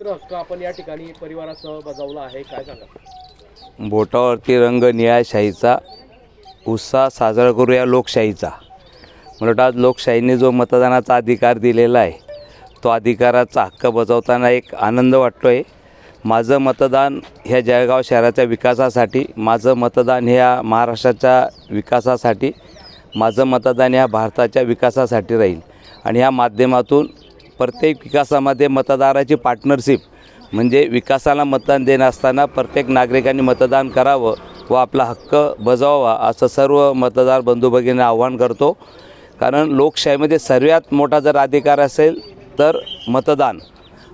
हक्क आपण या ठिकाणी परिवारासह बजावला आहे. काय सांगा बोटावरती रंग निळ्याशाहीचा उत्साह साजरा करूया लोकशाहीचा. मला आज लोकशाहीने जो मतदानाचा अधिकार दिलेला आहे तो अधिकाराचा हक्क बजावताना एक आनंद वाटतो आहे माझं मतदान ह्या जळगाव शहराच्या विकासासाठी माझं मतदान ह्या महाराष्ट्राच्या विकासासाठी माझं मतदान ह्या भारताच्या विकासासाठी राहील. आणि ह्या माध्यमातून प्रत्येक विकासामध्ये मतदाराची पार्टनरशिप म्हणजे विकासाला मतदान देणं असताना प्रत्येक नागरिकांनी मतदान करावं व आपला हक्क बजावावा असं सर्व मतदार बंधू भगिनींना आव्हान करतो. कारण लोकशाहीमध्ये सर्वात मोठा जर अधिकार असेल तर मतदान.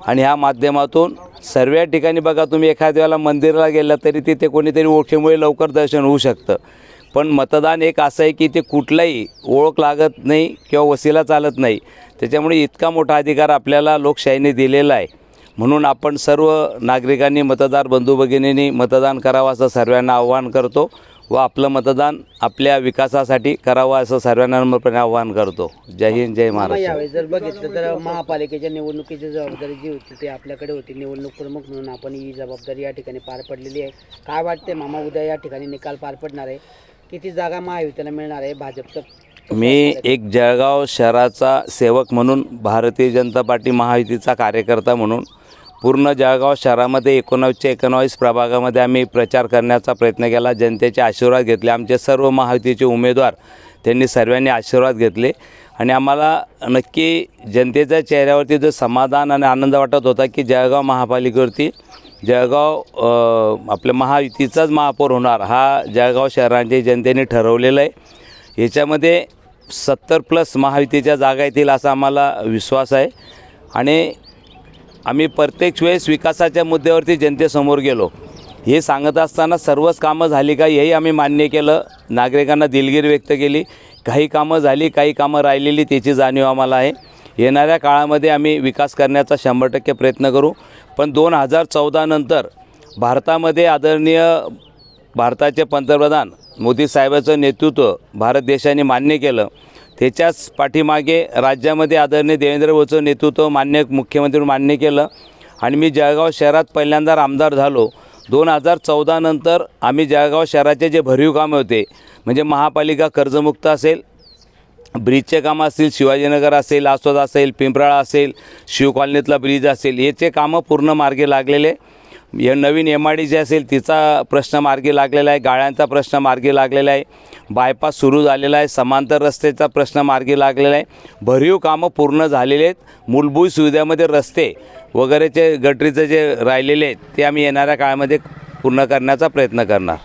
आणि ह्या माध्यमातून सर्व ठिकाणी बघा तुम्ही एखाद्या वेळेला मंदिराला गेलं तरी तिथे कोणीतरी ओळखीमुळे लवकर दर्शन होऊ शकतं. पण मतदान एक असं आहे की ते कुठलाही ओळख लागत नाही किंवा वसिला चालत नाही. त्याच्यामुळे इतका मोठा अधिकार आपल्याला लोकशाहीने दिलेला आहे. म्हणून आपण सर्व नागरिकांनी मतदार बंधू भगिनींनी मतदान करावं असं सर्वांना आव्हान करतो व आपलं मतदान आपल्या विकासासाठी करावं असं सर्वांना नम्रपणे आव्हान करतो. जय हिंद जय महाराष्ट्र. जर बघितलं तर महापालिकेच्या निवडणुकीची जबाबदारी जी होती ती आपल्याकडे होती. निवडणूक प्रमुख म्हणून आपण ही जबाबदारी या ठिकाणी पार पडलेली आहे. काय वाटते मामा उद्या या ठिकाणी निकाल पार पडणार आहे? किती जागा महायुतीला मिळणार आहे भाजपचं? मी एक जळगाव शहराचा सेवक म्हणून भारतीय जनता पार्टी महायुतीचा कार्यकर्ता म्हणून पूर्ण जळगाव शहरामध्ये एकोणावीसच्या एकोणावीस प्रभागामध्ये आम्ही प्रचार करण्याचा प्रयत्न केला जनतेचे आशीर्वाद घेतले. आमचे सर्व महायुतीचे उमेदवार त्यांनी सर्वांनी आशीर्वाद घेतले. आणि आम्हाला नक्की जनतेच्या चेहऱ्यावरती जो समाधान आणि आनंद वाटत होता की जळगाव महापालिकेवरती जळगाव आपल्या महायुतीचाच महापौर होणार हा जळगाव शहरांच्या जनतेने ठरवलेलं आहे. याच्यामध्ये सत्तर प्लस महायुतीच्या जागा येतील असा आम्हाला विश्वास आहे. आणि आम्ही प्रत्येक वेळेस विकासाच्या मुद्द्यावरती जनतेसमोर गेलो. हे सांगत असताना सर्वच कामं झाली का हेही आम्ही मान्य केलं. नागरिकांना दिलगिरी व्यक्त केली. काही कामं झाली काही कामं राहिलेली त्याची जाणीव आम्हाला आहे. येणाऱ्या काळामध्ये आम्ही विकास करण्याचा शंभर टक्के प्रयत्न करू. पण दोन हजार चौदानंतर भारतामध्ये आदरणीय भारताचे पंतप्रधान मोदी साहेबाचं नेतृत्व भारत देशाने मान्य केलं. त्याच्याच पाठीमागे राज्यामध्ये आदरणीय देवेंद्र भाऊचं नेतृत्व मान्य मुख्यमंत्री मान्य केलं. आणि मी जळगाव शहरात पहिल्यांदा आमदार झालो. दोन हजार चौदानंतर आम्ही जळगाव शहराचे जे भरीव कामे होते म्हणजे महापालिका कर्जमुक्त असेल ब्रिजचे कामं असतील शिवाजीनगर असेल आसोद असेल पिंपराळा असेल शिव कॉलनीतला ब्रिज असेल याचे कामं पूर्ण मार्गी लागलेले. हे नवीन एम आय डी जे असेल तिचा प्रश्न मार्गी लागलेला आहे गाळ्यांचा प्रश्न मार्गी लागलेला आहे बायपास सुरू झालेला आहे समांतर रस्त्याचा प्रश्न मार्गी लागलेला आहे. भरीव कामं पूर्ण झालेले आहेत. मूलभूत सुविधामध्ये रस्ते वगैरेचे गटरीचं जे राहिलेले आहेत ते आम्ही येणाऱ्या काळामध्ये पूर्ण करण्याचा प्रयत्न करणार.